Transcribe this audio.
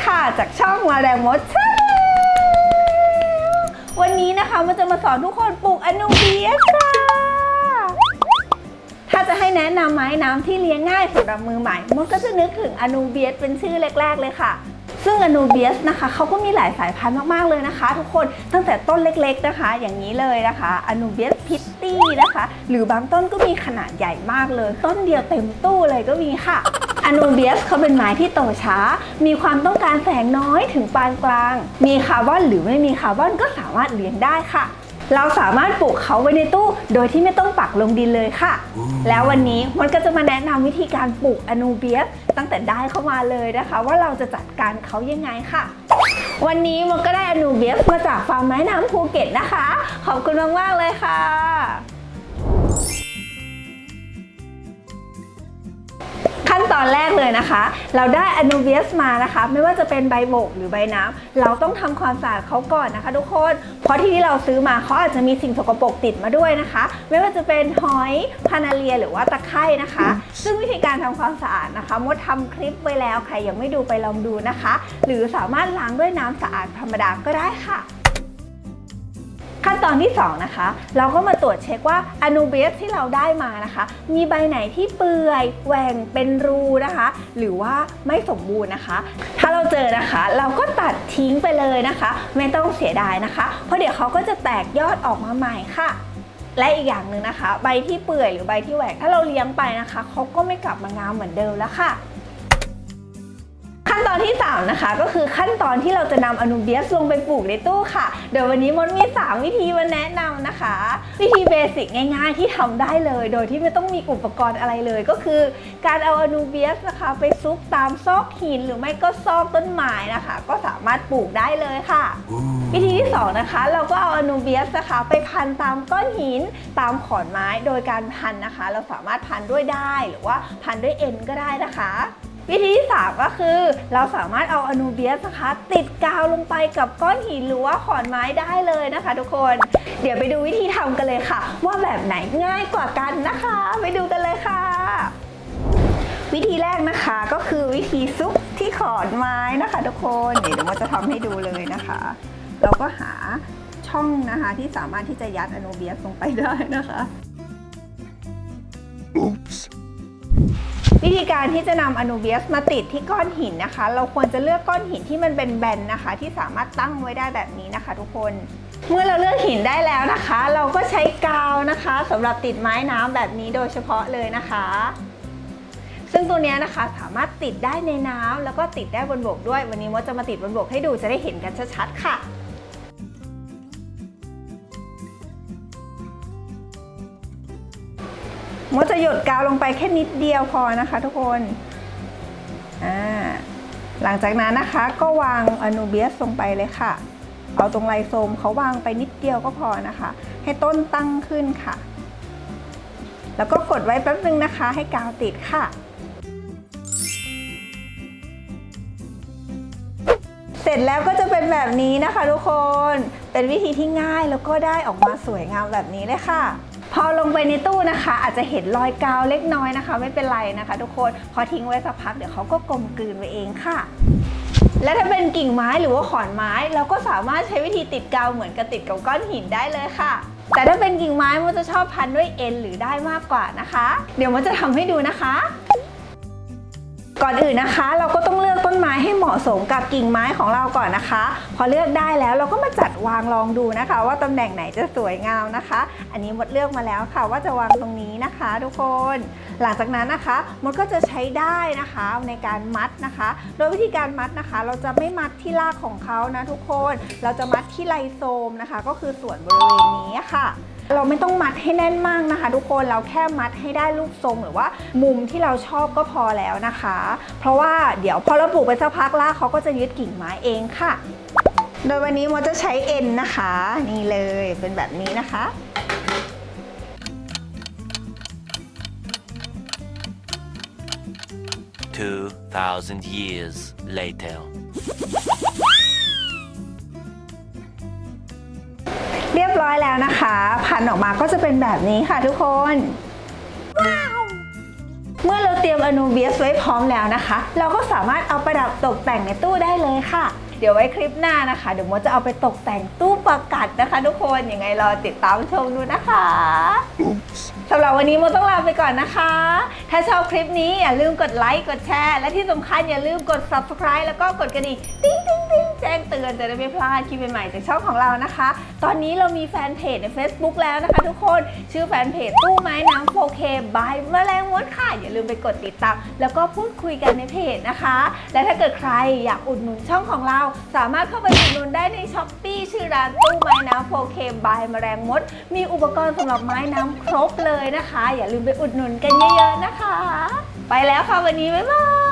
แดงมดชาแนลวันนี้นะคะมันจะมาสอนทุกคนปลูกอนูเบียสค่ะ ถ้าจะให้แนะนำไม้น้ำที่เลี้ยงง่ายสำหรับมือใหม่มดก็จะนึกถึงอนูเบียสเป็นชื่อแรก ๆ เลยค่ะซึ่งอนูเบียสนะคะเขาก็มีหลายสายพันธุ์มาก ๆ เลยนะคะ ทุกคนตั้งแต่ต้นเล็ก ๆนะคะ อย่างนี้เลยนะคะอนูเบียสพิตตี้นะคะ หรือบางต้นก็มีขนาดใหญ่มากเลย ต้นเดียวเต็มตู้เลยก็มีค่ะ อนูเบียสเขาเป็นไม้ที่โตช้า มีความต้องการแสงน้อยถึงปานกลาง มีคาร์บอนหรือไม่มีคาร์บอนก็สามารถเลี้ยงได้ค่ะ เราสามารถปลูกเขาไว้ในตู้ โดยที่ไม่ต้องปักลงดินเลยค่ะ แล้ววันนี้มันก็จะมาแนะนำวิธีการปลูกอนูเบียสตั้งแต่ได้เข้ามาเลยนะคะ ว่าเราจะจัดการเขายังไงค่ะวันนี้มันก็ได้อนูเบียสมาจากฟาร์มไม้น้ำภูเก็ตนะคะ ขอบคุณมาก ๆ เลยค่ะ อนแรกเลยนะคะ เราได้อนูเบียสมานะคะ ไม่ว่าจะเป็นใบโบกหรือใบน้ำเราต้องทำความสะอาดเขาก่อนนะคะทุกคน เพราะที่ที่เราซื้อมาเขาอาจจะมีสิ่งสกปรกติดมาด้วยนะคะ ไม่ว่าจะเป็นหอยพานาเลียหรือว่าตะไคร่นะคะ ซึ่งวิธีการทำความสะอาดนะคะมดทำคลิปไว้แล้วใครยังไม่ดูไปลองดูนะคะ หรือสามารถล้างด้วยน้ำสะอาดธรรมดาก็ได้ค่ะ ขั้นตอนที่ 2 นะคะ เราก็มาตรวจเช็คว่าอนูเบียสที่เราได้มานะคะ มีใบไหนที่เปื่อยแหว่งเป็นรูนะคะ หรือว่าไม่สมบูรณ์นะคะ ถ้าเราเจอนะคะ เราก็ตัดทิ้งไปเลยนะคะ ไม่ต้องเสียดายนะคะ เพราะเดี๋ยวเขาก็จะแตกยอดออกมาใหม่ค่ะและอีกอย่างหนึ่งนะคะ ใบที่เปื่อยหรือใบที่แหว่งถ้าเราเลี้ยงไปนะคะเขาก็ไม่กลับมางามเหมือนเดิมแล้วค่ะ ตอนที่ 3 นะคะ ก็คือขั้นตอนที่เราจะนำอนูเบียสลงไปปลูกในตู้ค่ะ เดี๋ยววันนี้มดมี 3 วิธีมาแนะนำนะคะ วิธีเบสิกง่ายๆที่ทำได้เลย โดยที่ไม่ต้องมีอุปกรณ์อะไรเลยก็คือ การเอาอนูเบียสนะคะ ไปซุกตามซอกหินหรือไม่ก็ซอกต้นไม้นะคะ ก็สามารถปลูกได้เลยค่ะ วิธีที่ 2 นะคะ เราก็เอาอนูเบียสนะคะ ไปพันตามก้อนหินตามขอนไม้โดยการพันนะคะ เราสามารถพันด้วยได้หรือว่าพันด้วยเอ็นก็ได้นะคะ วิธีที่3ก็คือ เราสามารถเอาอนูเบียสนะคะ ติดกาวลงไปกับก้อนหินหรือว่าขอนไม้ได้เลยนะคะ ทุกคน เดี๋ยวไปดูวิธีทำกันเลยค่ะ ว่าแบบไหนง่ายกว่ากันนะคะ ไปดูกันเลยค่ะ วิธีแรกนะคะก็คือวิธีซุกที่ขอนไม้นะคะ ทุกคนเดี๋ยวเดี๋ยวมันจะทำให้ดูเลยนะคะ เราก็หาช่องนะคะที่สามารถที่จะยัดอนูเบียสลงไปได้นะคะ วิธีการที่จะนำอนูเบียสมาติดที่ก้อนหินนะคะ เราควรจะเลือกก้อนหินที่มันเป็นแบนนะคะ ที่สามารถตั้งไว้ได้แบบนี้นะคะ ทุกคน เมื่อเราเลือกหินได้แล้วนะคะ เราก็ใช้กาวนะคะสำหรับติดไม้น้ำแบบนี้โดยเฉพาะเลยนะคะ ซึ่งตัวนี้นะคะสามารถติดได้ในน้ำแล้วก็ติดได้บนบกด้วย วันนี้มดจะมาติดบนบกให้ดูจะได้เห็นกันชัดๆค่ะ มดจะหยดกาวลงไปแค่นิดเดียวพอนะคะ ทุกคนอ่าหลังจากนั้นนะคะก็วางอนูเบียสลงไปเลยค่ะ เอาตรงไลโซมเขาวางไปนิดเดียวก็พอนะคะ ให้ต้นตั้งขึ้นค่ะ แล้วก็กดไว้แป๊บนึงนะคะ ให้กาวติดค่ะ เสร็จแล้วก็จะเป็นแบบนี้นะคะ ทุกคนเป็นวิธีที่ง่ายแล้วก็ได้ออกมาสวยงามแบบนี้เลยค่ะ พอลงไปในตู้นะคะ อาจจะเห็นรอยกาวเล็กน้อยนะคะ ไม่เป็นไรนะคะ ทุกคนพอทิ้งไว้สักพักเดี๋ยวเขาก็กลมกลืนไปเองค่ะ และถ้าเป็นกิ่งไม้หรือว่าขอนไม้ เราก็สามารถใช้วิธีติดกาวเหมือนกับติดกับก้อนหินได้เลยค่ะแต่ถ้าเป็นกิ่งไม้มันจะชอบพันด้วยเอ็นหรือได้มากกว่านะคะ เดี๋ยวมันจะทำให้ดูนะคะ ก่อนอื่นนะคะ เราก็ต้องเลือก ไม้ให้เหมาะสมกับกิ่งไม้ของเราก่อนนะคะ พอเลือกได้แล้วเราก็มาจัดวางลองดูนะคะ ว่าตำแหน่งไหนจะสวยงามนะคะ อันนี้มดเลือกมาแล้วค่ะ ว่าจะวางตรงนี้นะคะ ทุกคน หลังจากนั้นนะคะมดก็จะใช้ได้นะคะในการมัดนะคะ โดยวิธีการมัดนะคะ เราจะไม่มัดที่รากของเขานะทุกคน เราจะมัดที่ไลโซมนะคะ ก็คือส่วนบริเวณนี้ค่ะเราไม่ต้องมัดให้แน่นมากนะคะ ทุกคนเราแค่มัดให้ได้รูปทรงหรือว่ามุมที่เราชอบก็พอแล้วนะคะ เพราะว่าเดี๋ยวพอเราปลูกไปสักพักล่ากเขาก็จะยึดกิ่งไม้เองค่ะ โดยวันนี้มดจะใช้เอ็นนะคะ นี่เลยเป็นแบบนี้นะคะ 2,000 years later. เรียบร้อยแล้วนะคะ พันออกมาก็จะเป็นแบบนี้ค่ะทุกคน เมื่อเราเตรียมอนูเบียสไว้พร้อมแล้วนะคะ เราก็สามารถเอาประดับตกแต่งในตู้ได้เลยค่ะ เดี๋ยวไว้คลิปหน้านะคะ เดี๋ยวมดจะเอาไปตกแต่งตู้ประกัดนะคะ ทุกคนยังไงรอติดตามชมดูนะคะสำหรับ วันนี้โมต้องลาไปก่อนนะคะ ถ้าชอบคลิปนี้อย่าลืมกดไลค์ กดแชร์ และที่สำคัญอย่าลืมกด subscribe แล้วก็กดกระดิ่งติ๊งติ๊งติ๊ง จ้งเตือนจะได้ไม่พลาดคลิปใหม่ๆจากช่องของเรานะคะ ตอนนี้เรามีแฟนเพจใน Facebook แล้วนะคะทุกคนชื่อแฟนเพจตู้ไม้น้ำ 4K by แมลงมดค่ะ อย่าลืมไปกดติดตามแล้วก็พูดคุยกันในเพจนะคะ และถ้าเกิดใครอยากอุดหนุนช่องของเรา สามารถเข้าไปอุดหนุนได้ในช้อปปีชื่อร้านตู้ไม้น้ำ 4K by แมลงมด มีอุปกรณ์สำหรับไม้น้ำครบเลยนะคะ อย่าลืมไปอุดหนุนกันเยอะๆนะคะ ไปแล้วค่ะวันนี้บ๊ายบาย